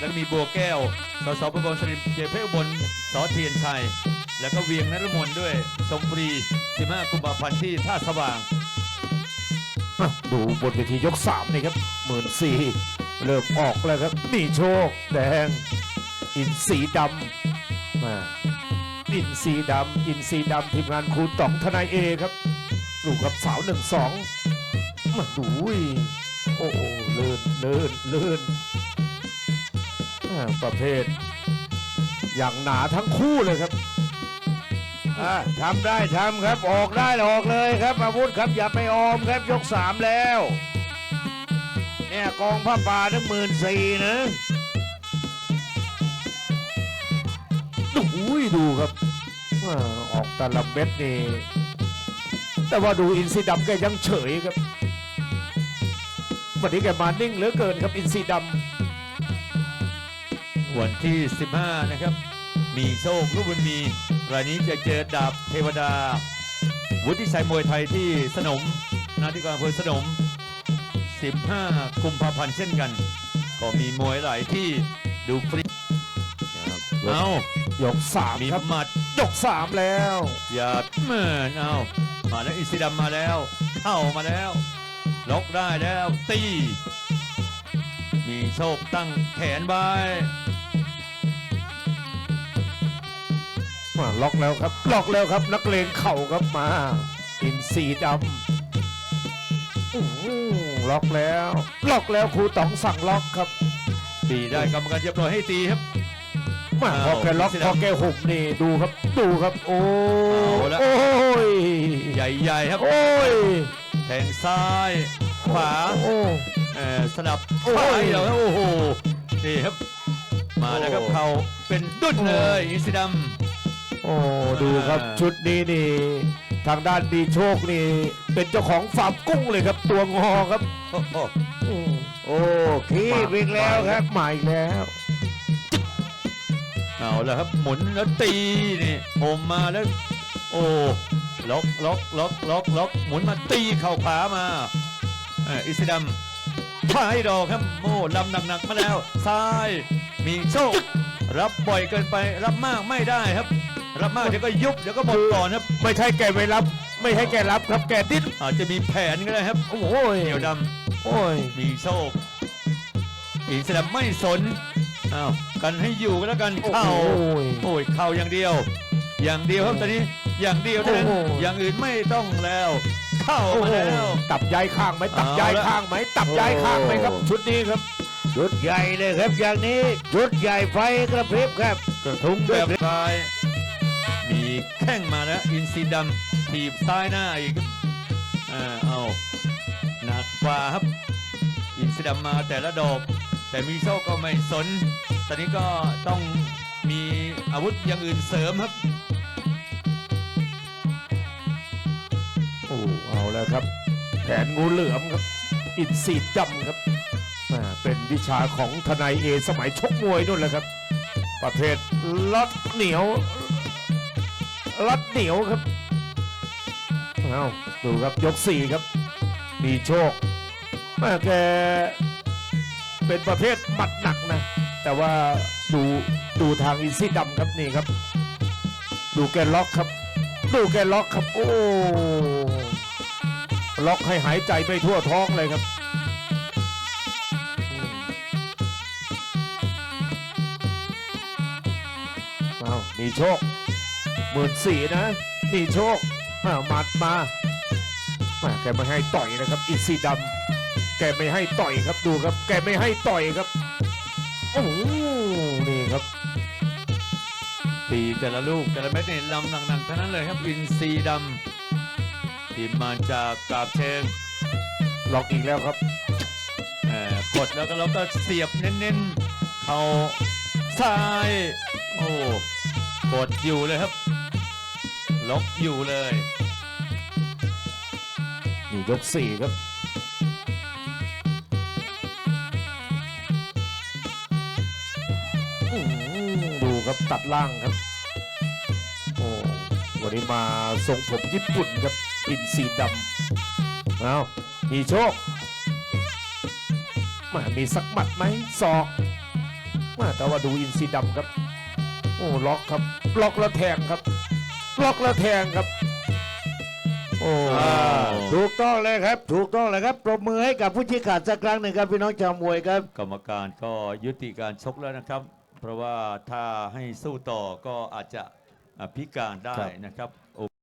แล้วก็มีบัวแก้วสสประบลสรินเจเพชรอุบลสอเทียนชัย แล้วก็เวียงนรมนด้วยชมฟรี15กุมภาพันธ์ที่ท่าสว่าง ดูบนเวทียกสามนี่ครับหมื่นสี่เริ่มออกแล้วครับนี่โชค แดง อินสีดำมาอินสีดำอินสีดำทีมงานครูต๋องทนายเอครับดูครับสาวหนึ่งสองมาดูโอ้โหเลื่นเลื่นเลื่นอ่า ประเภท อย่างหนาทั้งคู่เลยครับอะทำได้ทำครับออกได้ออกเลยครับ อาวุธครับอย่าไปออมครับยกสามแล้ว เนี่ยกองผ้าป่าทั้งหมื่นสี่นะดูยดูครับอ่าออกแต่ละเม็ดนี่แต่ว่าดูอินซีดำแกยังเฉยครับ วันนี้แกมานิ่งเหลือเกินครับอินซีดำ วันที่ 15 นะครับ มีโชคลูกบุญมีรายนี้จะเจอดาบเทวดา วุฒิชัยมวยไทยที่สนมหนาที่การอำเภอสนม 15 กุมภาพันธ์เช่นกัน ก็มีมวยหลายที่ดูฟรีำเอายกสามมีครับหมัดยกสามแล้วอย่าเหมือนเอามาแล้วอินซีดำมาแล้วเข้ามาแล้วล็อกได้แล้วตีมีโชคตั้งแขนไว้ มาล็อกแล้วครับล็อกแล้วครับ นักเลงเข่าครับมาอินซีดำอื้อหือล็อกแล้วล็อกแล้วครูต๋องสั่งล็อกครับ ตีได้กรรมการจะปล่อยให้ตีครับมาพอแกล็อกอินซีดำพอแกหุบนี่ดูครับดูครับ โอ้เอาละโอ้ยใหญ่ๆครับ โอ้ยแทงซ้าย ขวาโอ้เอ่อสนับโอ้ยซ้ายเราครับโอ้โหนี่ครับ มาแล้วครับโอ้เขาเป็นดุนเลยอินซีด โอ้ดูครับอ่าชุดนี้นี่ทางด้านดีโชคนี่ เป็นเจ้าของฟาร์มกุ้งเลยครับตัวงอครับำโอ้โหอืมโอ้คีบอีกแล้วครับมาอีกแล้ว เอาแล้วครับหมุนแล้วตีนี่โอมมาแล้ว โอ้ล็อกล็อกล็อกล็อกล็อกหมุนมาตีเข่าขวามาเอ่ออินซีดำท้ายดอกครับโอ้ลำหนักๆมาแล้วซ้ายมีโชครับบ่อยเกินไปรับมากไม่ได้ครับ รับมากเดี๋ยวก็ยุบเดี๋ยวก็หมดก่อนครับไม่ใช่แกไม่รับ ไม่ให้แกรับครับแกดิ้นอาจจะมีแผนก็ได้ครับโอ้ยเหนียวดโอ้ยำมีโชคอินสลับไม่สนอ้าวกันให้อยู่ก็แล้วกันเข่าโอ้ยโอ้ยเข่าอย่างเดียว อย่างเดียวครับตอนนี้อย่างเดียวเท่านั้นโอ้โหอย่างอื่นไม่ต้องแล้ว เข้าโอ้มาโหแล้วตับย้ายข้างไหมตับเอาย้ายละข้างไหมตับย้ายข้างไหมครับชุดนี้ครับชุดใหญ่เลยครับอย่างนี้ชุดใหญ่ไฟกระพริบครับกระทุ้งแบบซ้าย มีแข้งมาแล้วอินซีดำถีบซ้ายหน้าอีกอ่าเอาหนักกว่าครับ อินซีดำมาแต่ละดอก แต่มีโชคก็ไม่สน ตอนนี้ก็ต้องมีอาวุธอย่างอื่นเสริมครับ โอ้เอาแล้วครับแผนงูเหลือมครับ อินซีดำครับอ่าเป็นวิชาของทนายเอสมัยชกมวยนู่นแหละครับ ประเภทลัดเหนียว ลัดเหนียวครับเอาดูครับยกสี่ครับ มีโชคแม่แกเป็นประเภทหมัดหนักนะ แต่ว่าดูดูทางอินซี่ดำครับนี่ครับ ดูแกล็อกครับ ดูแกล็อกครับ โอ้ล็อกให้หายใจไปทั่วท้องเลยครับเอามีโชค หมื่นสี่นะมีโชคอ้าวมัดมาแม่แกไม่ให้ต่อยนะครับอินซีดำแกไม่ให้ต่อยครับดูครับ แกไม่ให้ต่อยครับโอ้โหนี่ครับตีแต่ละลูกแต่ละเม็ดนี่ลำหนักๆทั้งนั้นเลยครับอินซีดำทีมมาจากกาบเชิงล็อกอีกแล้วครับกดแล้วก็เราก็เสียบเน้นๆ เขาซ้าย โอ้ กดอยู่เลยครับ ล็อกอยู่เลยนี่ยกสี่ครับอื้อหือดูครับตัดล่างครับ โอ้วันนี้มาทรงผมญี่ปุ่นครับอินสีดำเอามีโชคมามีสักหมัดไหมศอกมาแต่ว่าดูอินซีดำครับ โอ้ล็อกครับล็อกแล้วแทงครับล็อกแล้วแทงครับ โอ้ถูกต้องเลยครับ ถูกต้องเลยครับปรบมือให้กับผู้ชี้ขาดสักครั้งหนึ่งครับพี่น้องชาวมวยครับ กรรมการก็ยุติการชกแล้วนะครับ เพราะว่าถ้าให้สู้ต่อก็อาจจะอะพิการได้นะครับ